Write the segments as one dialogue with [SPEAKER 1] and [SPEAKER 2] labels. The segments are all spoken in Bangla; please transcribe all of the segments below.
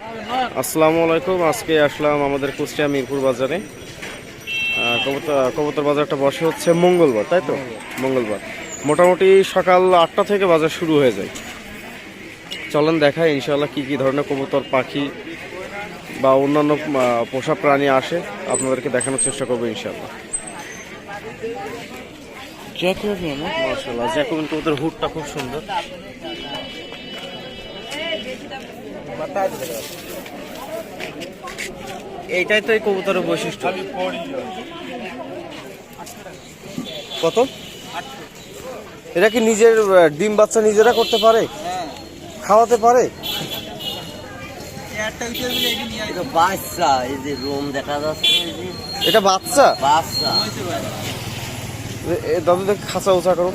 [SPEAKER 1] আসসালামু আলাইকুম। আজকে আসলাম আমাদের কুষ্টিয়া মিরপুর বাজারে। কবুতর বাজারটা বসে হচ্ছে মঙ্গলবার, তাই তো? মঙ্গলবার। মোটামুটি সকাল আটটা থেকে বাজার শুরু হয়ে যায়। চলেন দেখাই ইনশাল্লাহ কি কি ধরনের কবুতর, পাখি বা অন্যান্য পোষা প্রাণী আসে। আপনাদেরকে দেখানোর চেষ্টা করব ইনশাল্লাহ জ্যাকুবিন কবুতর হুডটা খুব সুন্দর। এইটাই তো এই কবুতরের বৈশিষ্ট্য। কত? এরা কি নিজের ডিম বাচ্চা নিজেরা করতে পারে? খাওয়াতে পারে?
[SPEAKER 2] এটা বাচ্চা এই যে রোম দেখা যাচ্ছে
[SPEAKER 1] এটা বাচ্চা?
[SPEAKER 2] বাচ্চা।
[SPEAKER 1] দাদু দেখে খাঁচা উঁচা করুন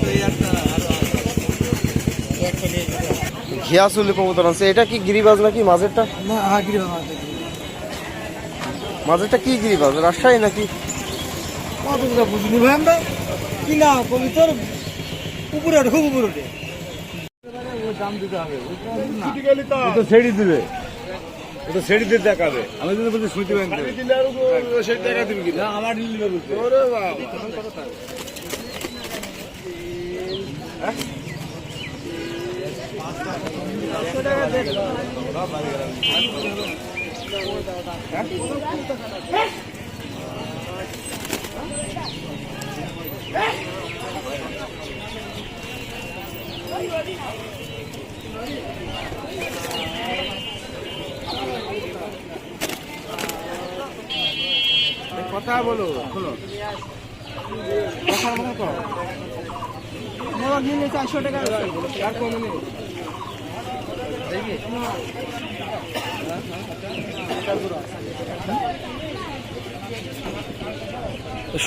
[SPEAKER 1] ঘিয়াসুলি কবুতর আছে। এটা কি গিরিবাজ নাকি মাঝেরটা? মাঝেরটা কি গিরিবাজ? রাজশাহী নাকি?
[SPEAKER 3] বুঝলি ভাই আমরা। কি না কবিতর উপরে ওঠে খুব উপরে ওঠে। দাম দিতে হবে
[SPEAKER 4] তো ছেড়ে দিবে। ও তো ছেড়ে দেখাবে। আমি যদি বলছি না আমার
[SPEAKER 3] কথা বলো শোনো। কথার মতো নিলে চারশো টাকা। আর কমে নেই।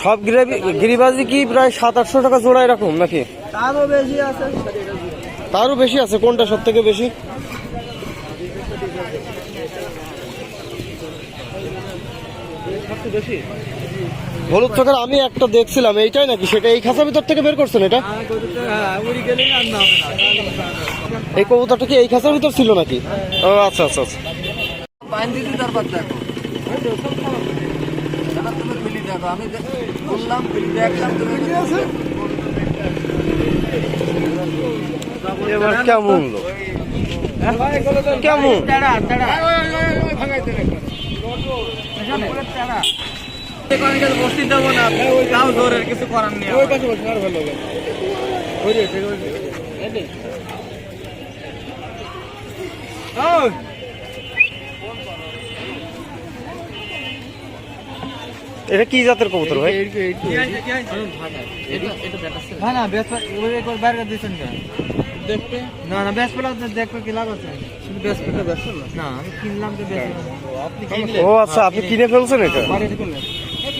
[SPEAKER 1] সব গিরাবি গিরিবাজি কি প্রায় সাত আটশো টাকা জোড়া এরকম নাকি?
[SPEAKER 3] তারও বেশি আছে
[SPEAKER 1] তারও বেশি আছে? কোনটা সব থেকে বেশি
[SPEAKER 3] বেশি?
[SPEAKER 1] হলুদ চোখের আমি একটা দেখছিলাম, এইটাই নাকি? সেটা এই খাঁচার ভিতর থেকে বের করছেন এটা? এই কবুতরটা কি এই খাঁচার ভিতর ছিল নাকি? ও আচ্ছা আচ্ছা আচ্ছা। কেমন কেমন?
[SPEAKER 3] বসতে দেবো না তাও জোরের কিছু করার নেই ওই পাশে বসে আর ভালো ওই রে ঠিক ওই রে ওই।
[SPEAKER 1] এটা কি জাতের কবুতর ভাই?
[SPEAKER 3] হ্যাঁ না বাইরে দিয়েছেন না না পেলা দেখবে কি লাভ আছে? শুধু পেলা না আমি কিনলাম তো আপনি
[SPEAKER 1] ও আচ্ছা আপনি কিনে ফেলছেন এটা?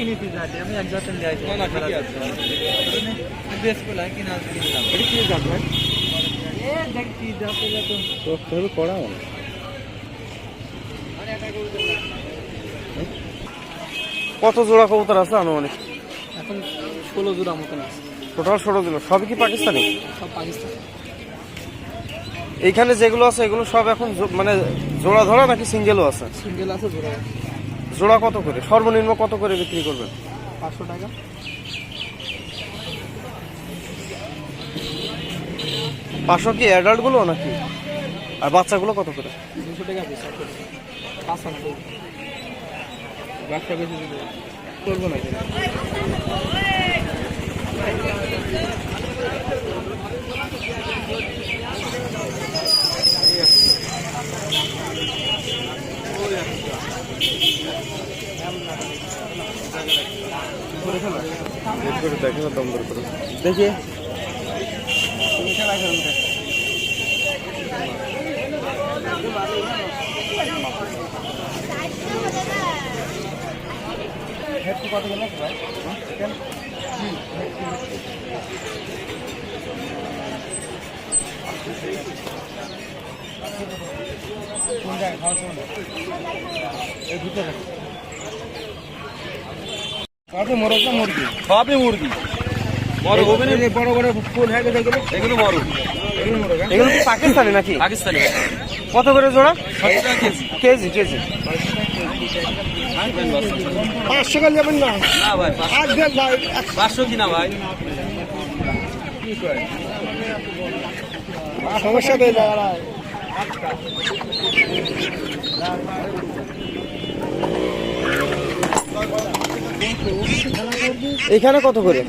[SPEAKER 3] আমি এক না না আছে। বেশ কিনা কিনলাম এটা কি জাত ভাই? এ
[SPEAKER 1] তোর কত জোড়া কবুতর আছে আনুমানিক?
[SPEAKER 3] এখন ষোলো জোড়া মতন আছে।
[SPEAKER 1] টোটাল ষোলো দিল সবই কি পাকিস্তানি?
[SPEAKER 3] সব পাকিস্তান।
[SPEAKER 1] এইখানে যেগুলো আছে এগুলো সব এখন মানে জোড়া ধরা নাকি সিঙ্গেলও আছে?
[SPEAKER 3] সিঙ্গেল আছে জোড়া
[SPEAKER 1] জোড়া কত করে? সর্বনিম্ন কত করে বিক্রি করবেন?
[SPEAKER 3] পাঁচশো টাকা।
[SPEAKER 1] পাঁচশো কি অ্যাডাল্টগুলো নাকি? আর বাচ্চাগুলো কত করে?
[SPEAKER 3] দুশো টাকা বেশি করব না।
[SPEAKER 1] করে দেখে না দম দর করে
[SPEAKER 3] দেখি মরক না মুরগি
[SPEAKER 4] সবই মুরগি। বড় হবে না
[SPEAKER 3] বড় বড় ফুল হয়ে এগুলো
[SPEAKER 4] এগুলো
[SPEAKER 3] এগুলো মরক হ্যাঁ?
[SPEAKER 1] এগুলো কি পাকিস্তানি নাকি?
[SPEAKER 4] পাকিস্তানি
[SPEAKER 1] কত করে জোড়া?
[SPEAKER 4] কেজি।
[SPEAKER 1] KG KG.
[SPEAKER 3] পাঁচশো কাল যাবেন না?
[SPEAKER 4] না ভাই পাঁচশো। কিনা ভাই
[SPEAKER 3] সমস্যা নেই
[SPEAKER 1] এখানে কত করে?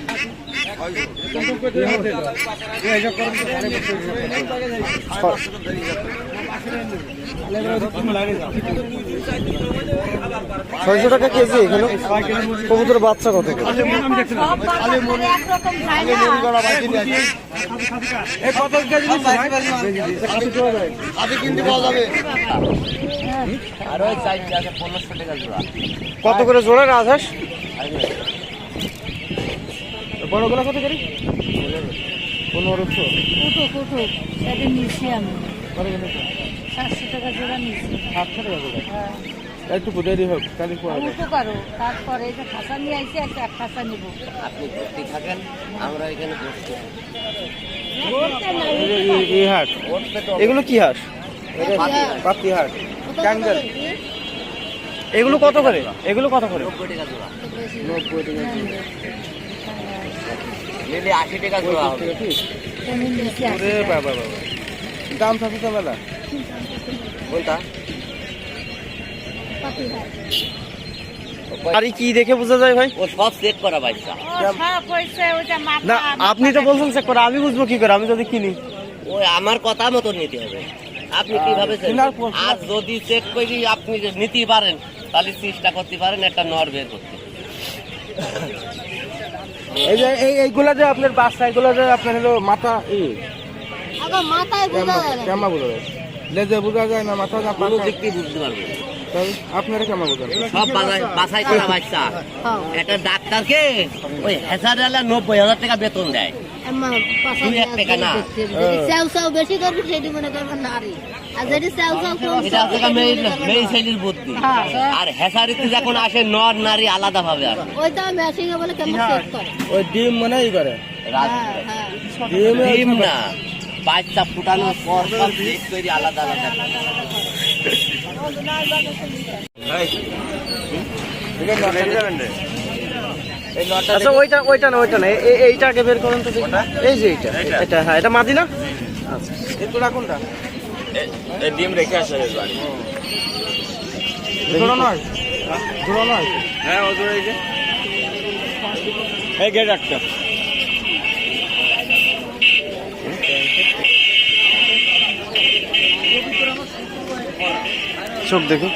[SPEAKER 1] ছয়শো টাকা কেজি এখানে। কবুতরের বাচ্চা কত করে?
[SPEAKER 3] কত কেজি
[SPEAKER 2] আদি কিনতে পাওয়া যাবে আর ওই চাইতে আছে পনেরোশো টাকা জোড়া
[SPEAKER 1] কত করে জোড়া রাজহাঁস বড়গুলো কত করে পনেরোশো
[SPEAKER 5] কুটু কুটু সেটা নিচ্ছি আমি। সাতশো টাকা জোড়া নিচ্ছি
[SPEAKER 1] সাতশো টাকা করে
[SPEAKER 5] হ্যাঁ।
[SPEAKER 1] একটু দেরি হোক কালি পাওয়া
[SPEAKER 5] আমি তো পারো। তারপরে এই যে খাসা নিয়ে আইছি একটা এক খাসা নিব।
[SPEAKER 2] আপনি ভর্তি থাকেন আমরা এখানে বসছি।
[SPEAKER 1] এই হাট। এগুলো কি হাঁস পাতি হাট। ক্যাঙ্গেল এগুলো কত করে? এগুলো কত করে?
[SPEAKER 2] নব্বই টাকা জোড়া। নিলে আশি টাকা জোড়া হবে।
[SPEAKER 1] ওরে বাবা বাবা। দাম থাকে তো মেলা
[SPEAKER 2] কোনটা?
[SPEAKER 1] আরে কি দেখে বোঝা যায় ভাই?
[SPEAKER 2] ও সব চেক করা
[SPEAKER 1] না আপনি তো বলছেন চেক করা আমি বুঝব কি করে আমি যদি কিনি।
[SPEAKER 2] ওই আমার কথা মতো নিতে হবে। আপনি কীভাবে আর যদি চেক করি আপনি যে নিতে পারেন তাহলে চেষ্টা করতে পারেন একটা নর বের করতে।
[SPEAKER 1] এই যে এই এইগুলা যে আপনার বাচ্চা এগুলো যে আপনার হলো মাথা ই
[SPEAKER 5] আগে মাথায় বোঝা যায়
[SPEAKER 1] বোঝা যায়। লেজে বোঝা যায় না মাথা না
[SPEAKER 2] পুরো দিক দিয়ে বুঝতে পারবেন
[SPEAKER 1] আপনারা কেমন বোঝা
[SPEAKER 2] সব বাছাই বাছাই করা বাচ্চা।
[SPEAKER 5] হ্যাঁ।
[SPEAKER 2] একটা ডাক্তারকে ওই হাজার নব্বই হাজার টাকা বেতন দেয়। দুই এক টাকা না।
[SPEAKER 5] চাউ চাউ বেশি করবি সেটি মনে করবেন নারী আর। হ্যাঁ।
[SPEAKER 2] আর হেসারিতে যখন আসে নর নারী আলাদা ভাবে
[SPEAKER 5] ওইটা মেশিং বলে কেমন চেক করে?
[SPEAKER 1] ওই ডিম মনে করে।
[SPEAKER 5] হ্যাঁ হ্যাঁ।
[SPEAKER 1] ডিম
[SPEAKER 2] ডিম না। বাচ্চা ফুটানোর পর সব আলাদা আলাদা।
[SPEAKER 1] আচ্ছা ওইটা ওইটা না ওইটা না। এ- এ- এইটা আগে বের করেন তো এই যে এইটা। এটা হ্যাঁ এটা মাদি না? আচ্ছা তোরা কোনটা
[SPEAKER 4] ডিম রেখে আসে বাড়ি।
[SPEAKER 1] জোড়া নয়। জোড়া নয়।
[SPEAKER 4] হ্যাঁ ও যে। এই গেট একটা।
[SPEAKER 1] চোখ দেখি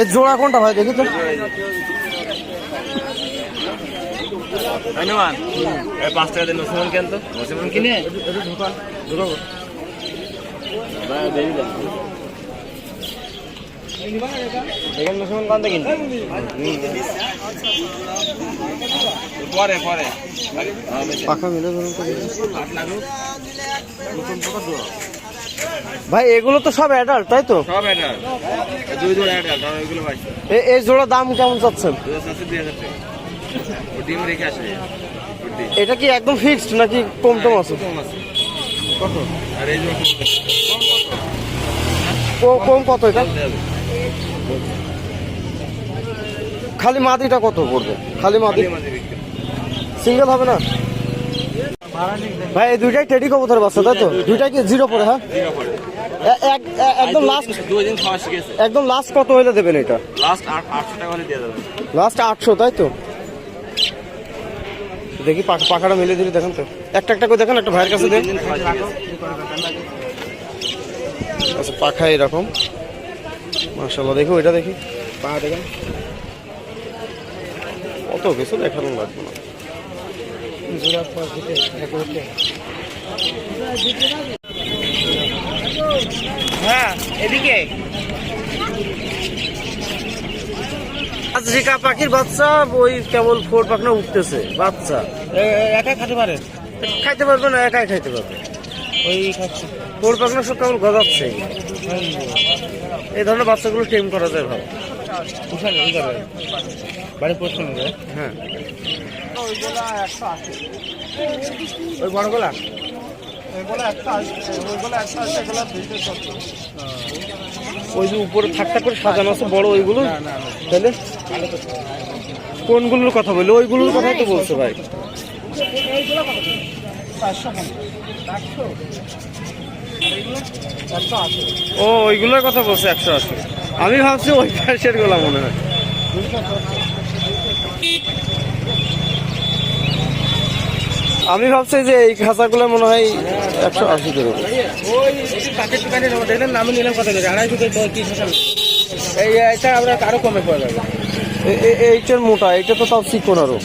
[SPEAKER 1] এর জোড়া কোনটা ভাই দেখি তো।
[SPEAKER 4] ধন্যবাদ। এই পাঁচ টাকা দিন কেন তো কিনে?
[SPEAKER 1] এখানে মুসলমান কান্দে কিনতে।
[SPEAKER 4] পরে পরে।
[SPEAKER 1] পাখা মিলে ধরুন দেখি। ভাই এগুলো তো সব অ্যাডাল্ট তাই তো?
[SPEAKER 4] সব এটা দুই একটা কারণ ওইগুলো ভাই
[SPEAKER 1] এই জোড়া দাম কেমন চাচ্ছেন?
[SPEAKER 4] ডিম রেখে আসে
[SPEAKER 1] এটা কি একদম ফিক্সড নাকি কম টম আছে? কত?
[SPEAKER 4] আর এই যে
[SPEAKER 1] ক- কম কত এটা। খালি মাদিটা কত পড়বে? খালি
[SPEAKER 4] বিক্রি।
[SPEAKER 1] সিঙ্গেল হবে না? ভাই এই দুইটাই টেডি কবুতর বাচ্চা তাই তো? দুইটাই কি জিরো পড়ে হ্যাঁ? একদম লাস্ট একদম লাস্ট কত হইলে দেবেন এটা?
[SPEAKER 4] লাস্ট আটশো টাকা হলে দিয়ে দেবেন।
[SPEAKER 1] লাস্ট আটশো তাই তো? দেখি পাখা- পাখাটা মিলে দিলে দেখেন তো। একটা একটা করে দেখেন একটা ভাইয়ের কাছে
[SPEAKER 4] শিখেছে
[SPEAKER 1] আচ্ছা পাখা এরকম। মাশাল্লাহ দেখো এটা দেখি। পা দেখেন। অত কিছু দেখানো লাগবে না।
[SPEAKER 2] হ্যাঁ এদিকে।
[SPEAKER 1] আজরিকা পাখির বাচ্চা ওই কেবল ফোর পাখনা উঠতেছে বাচ্চা।
[SPEAKER 2] একা খেতে পারেন
[SPEAKER 1] খাইতে পারবে না একাই খাইতে পারবে।
[SPEAKER 2] ওই খাচ্ছে।
[SPEAKER 1] ফোর পাখনা সব কেবল গজাচ্ছে। এই ধরনের বাচ্চাগুলো টেম করা যায় ভালো।
[SPEAKER 2] বাড়ি প্রশ্ন
[SPEAKER 1] হ্যাঁ।
[SPEAKER 2] ওই বড় গোলা?
[SPEAKER 1] ওই যে উপরে থাক থাক করে সাজানো আছে বড় ওইগুলো? তাহলে? কোনগুলোর কথা বলল? ওইগুলোর কথাই তো বলছো ভাই। ও, ওইগুলোর কথা বলছে, একশো আশি। আমি ভাবছি ওই পাশেরগুলা মনে হয়। আমি ভাবছি যে এই খাঁচাগুলো মনে হয় একশো আশি করে।
[SPEAKER 2] এটা
[SPEAKER 1] এইটার মোটা, এইটা তো তাও চিকন
[SPEAKER 2] আরও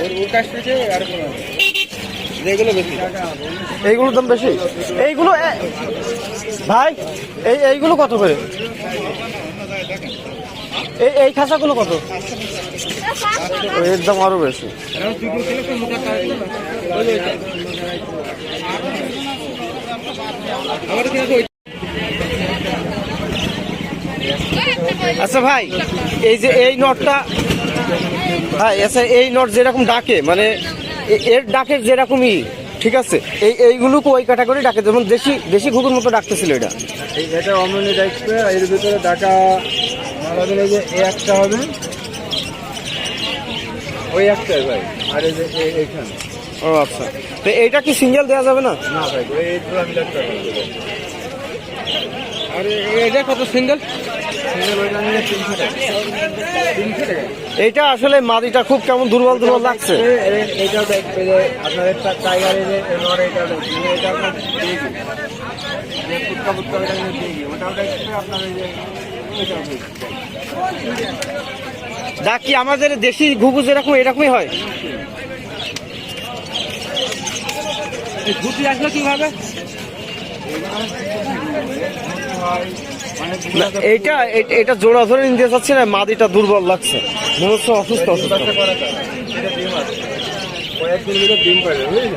[SPEAKER 2] ওর ওর কাছ থেকে আরও বেশি।
[SPEAKER 1] এইগুলোর দাম বেশি? এইগুলো ভাই, এই, এইগুলো কত করে? এই এই খাঁচাগুলো কত? এর দাম আরও বেশি। আচ্ছা ভাই, এই যে এই নটটা, ভাই আচ্ছা এই নট যেরকম ডাকে মানে এর ডাকের যেরকমই ঠিক আছে? এই এইগুলো ওই ক্যাটাগরি ডাকে যেমন দেশি দেশি ঘুঘুর মতো ডাকতেছিল এটা।
[SPEAKER 4] এই এটা অমনি দেখবে এর ভিতরে ডাটা আমাদের এই যে এ একটা হবে। ওই একটাই ভাই আর এই যে এই- এইখানে।
[SPEAKER 1] ও আচ্ছা। তো এইটা কি সিঙ্গেল দেওয়া যাবে না?
[SPEAKER 4] না ভাই ওই এই পুরো মিলার টাকা
[SPEAKER 2] আর এটা কত সিঙ্গেল?
[SPEAKER 1] এইটা আসলে মাদিটা খুব কেমন দুর্বল দুর্বল লাগছে।
[SPEAKER 4] এ- এ- এইটাও দেখবে যে আপনার একটা টাইগারের যে নর এইটাও দেখবে যে এটা আপনার দিয়ে দিই যে ফুটকা ফুটকা ওইটা নিয়ে দিয়ে দিই ওটাও দেখবে আপনার এই যে ওইটাও দেখবে
[SPEAKER 1] ডাক কি আমাদের দেশি ঘুঘু যেরকম, এরকমই হয়।
[SPEAKER 2] ঘুরতে আসলো কীভাবে?
[SPEAKER 1] না, এইটা এ- এটা জোড়া ধরে নিতে চাচ্ছি না মাদিটা দুর্বল লাগছে। মনে হচ্ছে অসুস্থ অসুস্থ।
[SPEAKER 4] এটা এটা কয়েকদিন ভিতরে ডিম পাবে বুঝলেন?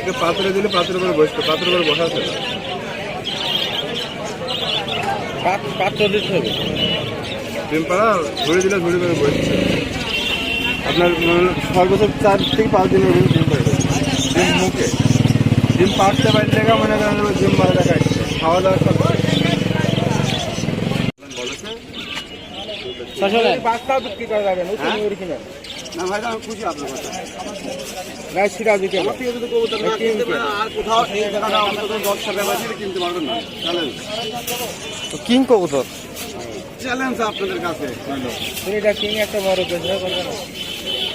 [SPEAKER 4] এটা পাত্রে দিলে পাত্রের উপরে বসতো পাত্রের উপরে বসা আছে
[SPEAKER 2] পাত্র দিতে হবে।
[SPEAKER 4] ডিম পাড়া ঝুড়ি দিলে ঝুড়ি করে বসছে। আপনার মানে সর্বোচ্চ চার থেকে পাঁচ দিনের ডিম পাড়বে ডিম মুখে। ডিম পাড়তে পারলে মনে করেন ডিম মারা খাচ্ছে খাওয়া দাওয়া
[SPEAKER 2] বাচ্চা বিক্রি করা যাবে না ওই অরিজিনাল
[SPEAKER 4] না ভাই আমি খুশি আপনার কথা।
[SPEAKER 2] না সেটা দিকে
[SPEAKER 4] আমার থেকে যদি কবুতর না কিনতে পারেন আর কোথাও এই জায়গাটা ব্যাপার দিলে কিনতে পারবেন না। চ্যালেঞ্জ
[SPEAKER 1] তো কিং কবুতর?
[SPEAKER 4] চ্যালেঞ্জ আপনাদের কাছে।
[SPEAKER 2] এটা কিনে একটা বড় বেচা করবে না।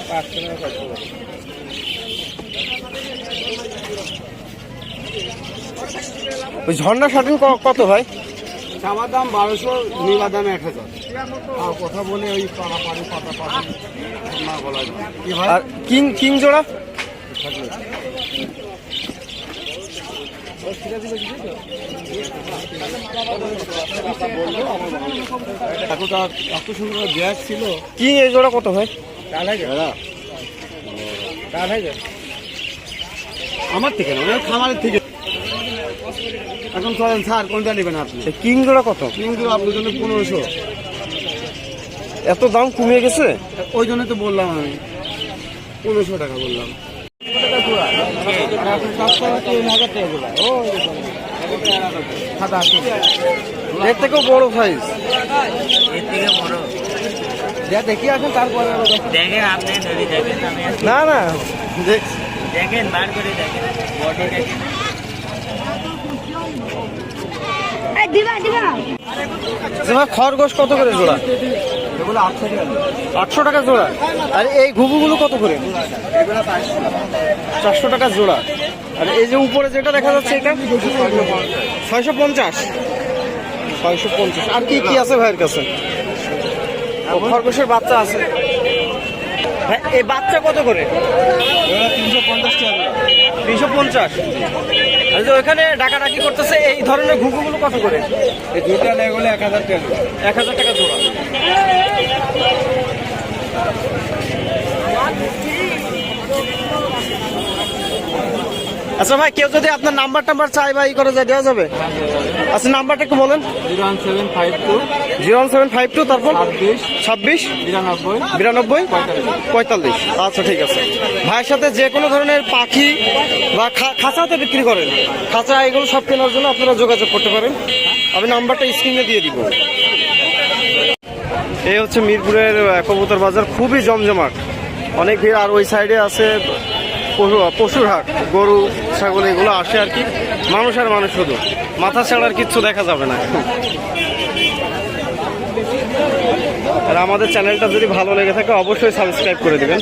[SPEAKER 2] পাঁচশো টাকা খরচ করবে
[SPEAKER 1] ওই ঝর্ণা শাটিন কত ভাই?
[SPEAKER 4] চাওয়ার দাম বারোশো নিবা দাম এক হাজার। আর কথা বলে ওই পাড়া পাড়ি পাতা পাড়ি না বলা যায়। কি
[SPEAKER 1] আর কিং কিং জোড়া?
[SPEAKER 4] এত সুন্দর ব্যাগ ছিল।
[SPEAKER 1] কিং এই জোড়া কত ভাই?
[SPEAKER 2] হয়ে
[SPEAKER 4] আমার থেকে না খামারের থেকে। এখন চলেন স্যার কোনটা নেবেন আপনি?
[SPEAKER 1] এই কিং জোড়া কত?
[SPEAKER 4] কিন্তু আপনার জন্য পনেরোশো।
[SPEAKER 1] এত দাম কমে গেছে?
[SPEAKER 4] ওই জন্য তো বললাম আমি। পনেরোশো টাকা বললাম।
[SPEAKER 1] এর থেকেও বড় সাইজ
[SPEAKER 2] যা দেখি আসেন তারপরে
[SPEAKER 6] দেখেন আপনি
[SPEAKER 1] না না।
[SPEAKER 6] দেখেন বার করে দেখেন। বডি দেখেন
[SPEAKER 5] এই দিবা দিবা
[SPEAKER 1] যে ভাই খরগোশ কত করে জোড়া?
[SPEAKER 4] আটশো টাকা
[SPEAKER 1] জোড়া। আর এই ঘুঘুগুলো কত করে? চারশো টাকা জোড়া। আর এই যে উপরে যেটা দেখা যাচ্ছে এটা? ছয়শো পঞ্চাশ। ছয়শো পঞ্চাশ। আর কি কি আছে ভাইয়ের কাছে? খরগোশের বাচ্চা আছে। ভাই, এই বাচ্চা কত করে?
[SPEAKER 4] তিনশো পঞ্চাশ টাকা।
[SPEAKER 1] তিনশো পঞ্চাশ। যে ওইখানে ডাকাডাকি করতেছে এই ধরনের ঘুঘুগুলো কত করে?
[SPEAKER 4] এই দুটা লেগুলো এক হাজার টাকা।
[SPEAKER 1] এক হাজার টাকা জোড়া। আচ্ছা ভাই কেউ যদি আপনার নাম্বার টাম্বার চাই বা ই করে যায় দেওয়া যাবে? আচ্ছা নাম্বারটা একটু বলেন।
[SPEAKER 3] Zero one seven five two.
[SPEAKER 1] Zero one seven five two তারপর?
[SPEAKER 3] ছাব্বিশ। বিরানব্বই।
[SPEAKER 1] পঁয়তাল্লিশ। আচ্ছা ঠিক আছে। ভাইয়ের সাথে যে কোনো ধরনের পাখি বা খাঁচাতে বিক্রি করেন খাঁচা এগুলো সব কেনার জন্য আপনারা যোগাযোগ করতে পারেন। আমি নাম্বারটা স্ক্রিনে দিয়ে দিব। এই হচ্ছে মিরপুরের কবুতর বাজার। খুবই জমজমাট। অনেক ভিড় আর ওই সাইডে আছে পশুর হাট, গরু, ছাগল, এগুলো আসে আর কি। মানুষ আর মানুষ শুধু। মাথা ছাড়ার কিচ্ছু দেখা যাবে না। আর আমাদের চ্যানেলটা যদি ভালো লেগে থাকে, অবশ্যই সাবস্ক্রাইব করে দিবেন।